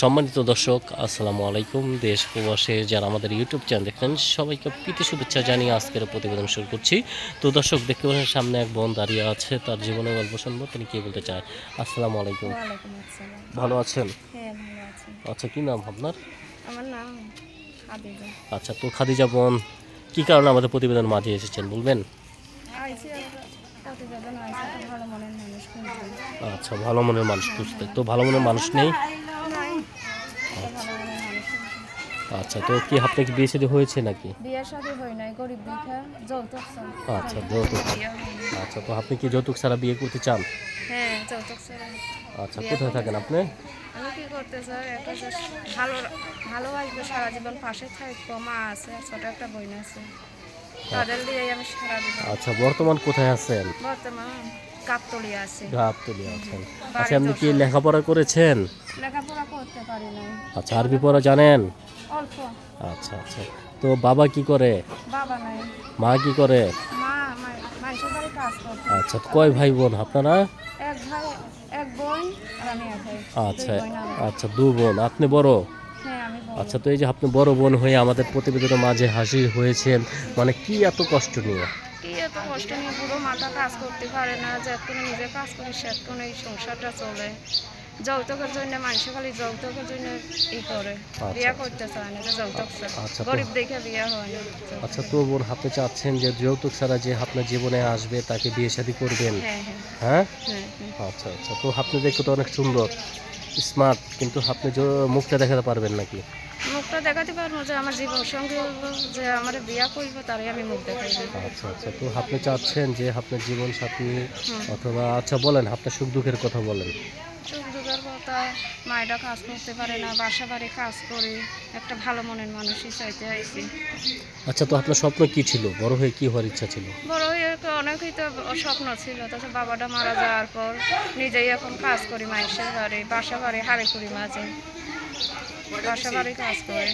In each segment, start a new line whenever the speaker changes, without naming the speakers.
সম্মানিত দর্শক আসসালামু আলাইকুম। দেশ প্রবাসে যারা আমাদের ইউটিউব চ্যানেল দেখেন সবাইকে প্রীতি শুভেচ্ছা জানিয়ে আজকের প্রতিবেদন শুরু করছি। তো দর্শক দেখতে পাচ্ছেন সামনে এক বোন দাঁড়িয়ে আছে তার জীবনের গল্প শুনব। তিনি কি বলতে চায়? আসসালামু আলাইকুম। ভালো আছেন?
হ্যাঁ
আচ্ছা কি নাম আপনার?
আমার নাম
আচ্ছা তো খাদিজা বোন কি কারণে আমাদের প্রতিবেদন মাঝে এসেছেন বলবেন? আচ্ছা ভালো মনের মানুষ খুঁজতে। তো ভালো মনের মানুষ নেই
নাই একটা ভালো মনের মানুষ খুঁজছি।
আচ্ছা তো কি আপনার কি বিয়ে শাদী হয়েছে নাকি?
বিয়ের সাথে হই নাই গরিব দেখা যৌতুক।
আচ্ছা যৌতুক আচ্ছা তো আপনি কি যৌতুক ছাড়া বিয়ে করতে চান?
হ্যাঁ যৌতুক ছাড়া
আচ্ছা কোথায় থাকেন আপনি?
আমি কি করতে চাই একটা যে ভালো ভালোবাসবো সারা জীবন পাশে থাকব মা আছে ছোট একটা বোন আছে। তাদের দিয়ে আমি সারা জীবন।
আচ্ছা বর্তমান কোথায় আছেন?
বর্তমান কাপতলি আছে।
গাবতলি আছেন। আচ্ছা আপনি কি লেখাপড়া করেছেন?
লেখাপড়া করতে পারি নাই।
আচ্ছা আরবি পড়া জানেন?
অল্প
আচ্ছা আচ্ছা। তো বাবা কি করে?
বাবা নাই।
মা কি করে?
মা মা- মানুষের বাড়ি কাজ করতে।
আচ্ছা কয় ভাই বোন আপনারা?
এক ভাই এক বোন আর আমি এক ভাই।
আচ্ছা। আচ্ছা দু বোন। আপনি বড়?
হ্যাঁ বড়।
আচ্ছা তো এই যে আপনি বড় বোন হয়ে আমাদের প্রতিবেদনের মাঝে হাসি হয়েছেন মানে কি এত কষ্ট নিয়ে?
কি এত কষ্ট নিয়ে পুরো মাথা কাজ করতে পারে না যতক্ষণ নিজে কাজ করি এই সংসারটা চলে। যৌতুকের জন্য মানুষ খালি যৌতুকের জন্য ই করে বিয়ে করতে চায় না যৌতুক
আচ্ছা, তো-
গরিব দেখে বিয়ে হয় না।
আচ্ছা তো বোন আপনি চাচ্ছেন যে যৌতুক ছাড়া যে আপনার জীবনে আসবে তাকে বিয়ে শাদী করবেন?
হ্যাঁ হ্যাঁ।
হ্যাঁ?
হ্যাঁ
আচ্ছা আচ্ছা তো আপনি দেখতে তো অনেক সুন্দর স্মার্ট কিন্তু আপনি মুখটা দেখাতে পারবেন নাকি?
মুখটা দেখাতে পারব যে আমার জীবন সঙ্গী যে আমার বিয়া করব তারই আমি মুখ
আচ্ছা আচ্ছা তো আপনি চাচ্ছেন যে আপনার জীবন সাথী অথবা আচ্ছা বলেন আপনার সুখ দুঃখের কথা বলেন।
কথা মায়েরা কাজ করতে পারে না বাসা বাড়ি কাজ করে একটা ভালো মনের মানুষই চাইতে আইছি।
আচ্ছা তো আপনার স্বপ্ন কি ছিল? বড় হয়ে কি হওয়ার ইচ্ছা ছিল?
বড় হয়ে তো অনেকই তো স্বপ্ন ছিল তাছাড়া বাবাটা মারা যাওয়ার পর নিজেই এখন কাজ করি মায়ের বাড়ি বাসা বাড়ি হাড়ে করি মাঝে। বাসা বাড়ি কাজ করে।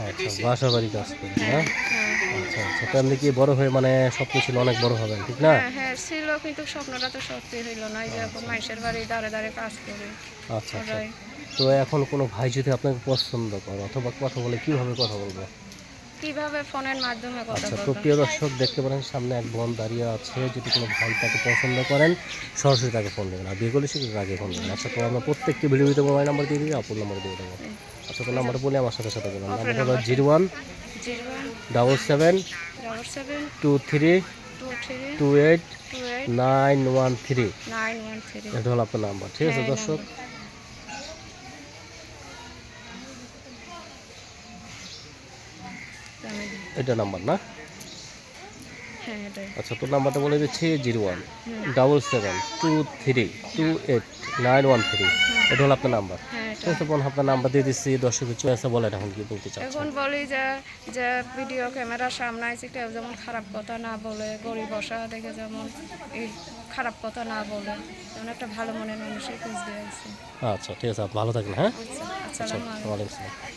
আচ্ছা বাসা বাড়ি কাজ করেন হ্যাঁ
হ্যাঁ।
আচ্ছা আচ্ছা। তো আপনি কি বড় হয়ে মানে স্বপ্ন ছিল অনেক বড় হবেন ঠিক না?
হ্যাঁ হ্যাঁ ছিল কিন্তু স্বপ্নটা তো সত্যি হইল না। এই যে এখন মানুষের বাড়ি দাঁড়ে দাঁড়ে কাজ করে
আচ্ছা আচ্ছা। তো এখন কোনো ভাই যদি আপনাকে পছন্দ করে অথবা কথা বলে কীভাবে কথা বলব?
কীভাবে ফোনের মাধ্যমে কথা
আচ্ছা তো প্রিয় দর্শক দেখতে পারেন সামনে এক বোন দাঁড়িয়ে আছে। যদি কোনো ভাই তাকে পছন্দ করেন সরাসরি তাকে ফোন দেবেন। আর বিয়ে করলে সে আগে ফোন দেবেন। আচ্ছা তো আমরা প্রত্যেকটি ভিডিওতে মোবাইল নাম্বার দিয়ে দিই আপুর নাম্বার দিয়ে দেবো। আচ্ছা নাম্বার বলে আমার সাথে সাথে বলুন। নাম্বার হলো zero one double seven two three
two
eight nine one three. এটা হলো আপনার নাম্বার। ঠিক আছে
হ্যাঁ,
দর্শক। এটা নাম্বার না?
হ্যাঁ
আচ্ছা তোর নাম্বারটা বলে দিচ্ছি zero one double seven two three two eight. Nine one three. এটা হলো আপনার নাম্বার।
হ্যাঁ
ঠিক আছে বোন আপনার নাম্বার দিয়ে দিচ্ছি। বলেন এখন কি বলতে চাচ্ছেন।
এখন বলি যে যে ভিডিও ক্যামেরার সামনে আছে কেউ যেমন খারাপ কথা না বলে গরিব বসা দেখে যেমন এই খারাপ কথা না বলে যেমন একটা ভালো মনের মানুষের খুঁজ দিয়ে
আচ্ছা ঠিক আছে ভালো থাকেন হ্যাঁ?
আচ্ছা
ওয়ালাইকুম আসসালাম।